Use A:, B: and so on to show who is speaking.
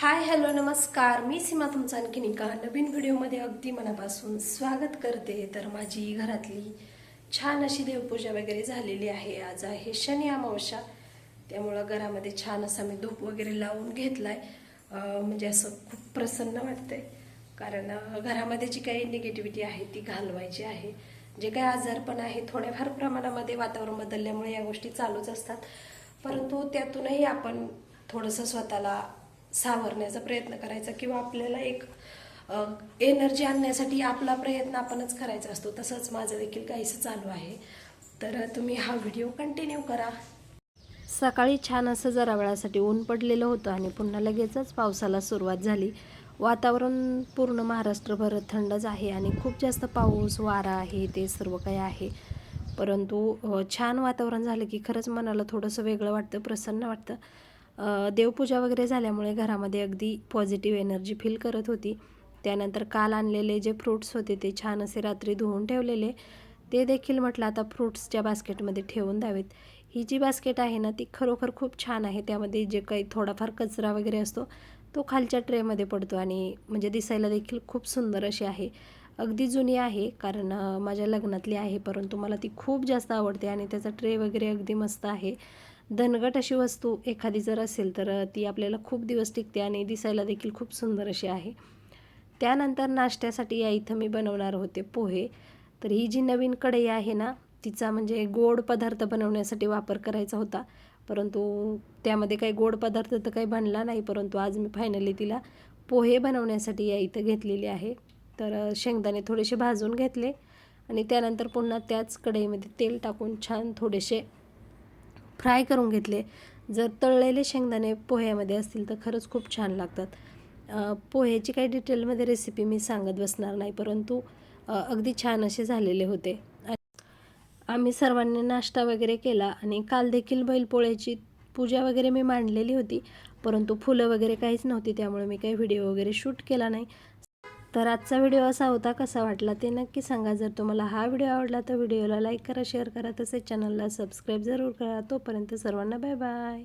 A: Hi hello नमस्कार. मी सीमा तुमचं आणखीन एका नवीन व्हिडिओमध्ये अगदी मनापासून स्वागत करते. तर माझी घरातली छान अशी देवपूजा वगैरे झालेली आहे. आज आहे शनी अमावस्या. त्यामुळं घरामध्ये छान असा मी धूप वगैरे लावून घेतला आहे म्हणजे असं खूप प्रसन्न वाटतंय. कारण घरामध्ये जी काही निगेटिव्हिटी आहे ती घालवायची आहे. जे काही आजारपण आहे थोड्याफार प्रमाणामध्ये वातावरण बदलल्यामुळे या गोष्टी चालूच असतात. परंतु त्यातूनही आपण थोडंसं स्वतःला सावरण्याचा प्रयत्न करायचा किंवा आपल्याला एक एनर्जी आणण्यासाठी आपला प्रयत्न आपणच करायचा असतो. तसंच माझं देखील काहीसं चालू आहे. तर तुम्ही हा व्हिडिओ कंटिन्यू करा. सकाळी छान असं जरा वेळासाठी ऊन पडलेलं होतं आणि पुन्हा लगेचच पावसाला सुरुवात झाली. वातावरण पूर्ण महाराष्ट्रभर थंडच आहे आणि खूप जास्त पाऊस वारा आहे ते सर्व काही आहे. परंतु छान वातावरण झालं की खरंच मनाला थोडंसं वेगळं वाटतं प्रसन्न वाटतं. देवपूजा वगैरे झाल्यामुळे घरामध्ये अगदी पॉझिटिव्ह एनर्जी फील करत होती. त्यानंतर काल आणलेले जे फ्रूट्स होते ते छान असे रात्री धुवून ठेवलेले. ते देखील म्हटलं आता फ्रूट्सच्या बास्केटमध्ये ठेवून द्यावेत. ही जी बास्केट आहे ना ती खरोखर खूप छान आहे. त्यामध्ये जे काही थोडाफार कचरा वगैरे असतो तो खालच्या ट्रेमध्ये पडतो आणि म्हणजे दिसायला देखील खूप सुंदर अशी आहे. अगदी जुनी आहे कारण माझ्या लग्नातली आहे परंतु मला ती खूप जास्त आवडते आणि त्याचा ट्रे वगैरे अगदी मस्त आहे. धनगट अशी वस्तू एखादी जर असेल तर ती आपल्याला खूप दिवस टिकते आणि दिसायला देखील खूप सुंदर अशी आहे. त्यानंतर नाश्त्यासाठी या इथं मी बनवणार होते पोहे. तर ही जी नवीन कढई आहे ना तिचा म्हणजे गोड पदार्थ बनवण्यासाठी वापर करायचा होता. परंतु त्यामध्ये काही गोड पदार्थ तर काही बनला नाही परंतु आज मी फायनली तिला पोहे बनवण्यासाठी या इथं घेतलेली आहे. तर शेंगदाणे थोडेसे भाजून घेतले आणि त्यानंतर पुन्हा त्याच कढईमध्ये तेल टाकून छान थोडेसे फ्राय करून घेतले. जर तळलेले शेंगदाणे पोह्यामध्ये असतील तर खरंच खूप छान लागतात. पोह्याची काही डिटेलमध्ये रेसिपी मी सांगत बसणार नाही परंतु अगदी छान असे झालेले होते. आम्ही सर्वांनी नाश्ता वगैरे केला आणि काल देखील बैलपोळ्याची पूजा वगैरे मी मांडलेली होती परंतु फुलं वगैरे काहीच नव्हती त्यामुळे मी काही व्हिडिओ वगैरे शूट केला नाही. तर आजचा व्हिडिओ असा होता कसा वाटला ते नक्की सांगा. जर तुम्हाला हा व्हिडिओ आवडला तर व्हिडिओला लाईक करा शेअर करा. तसेच चॅनलला सबस्क्राईब जरूर करा. तोपर्यंत सर्वांना बाय बाय.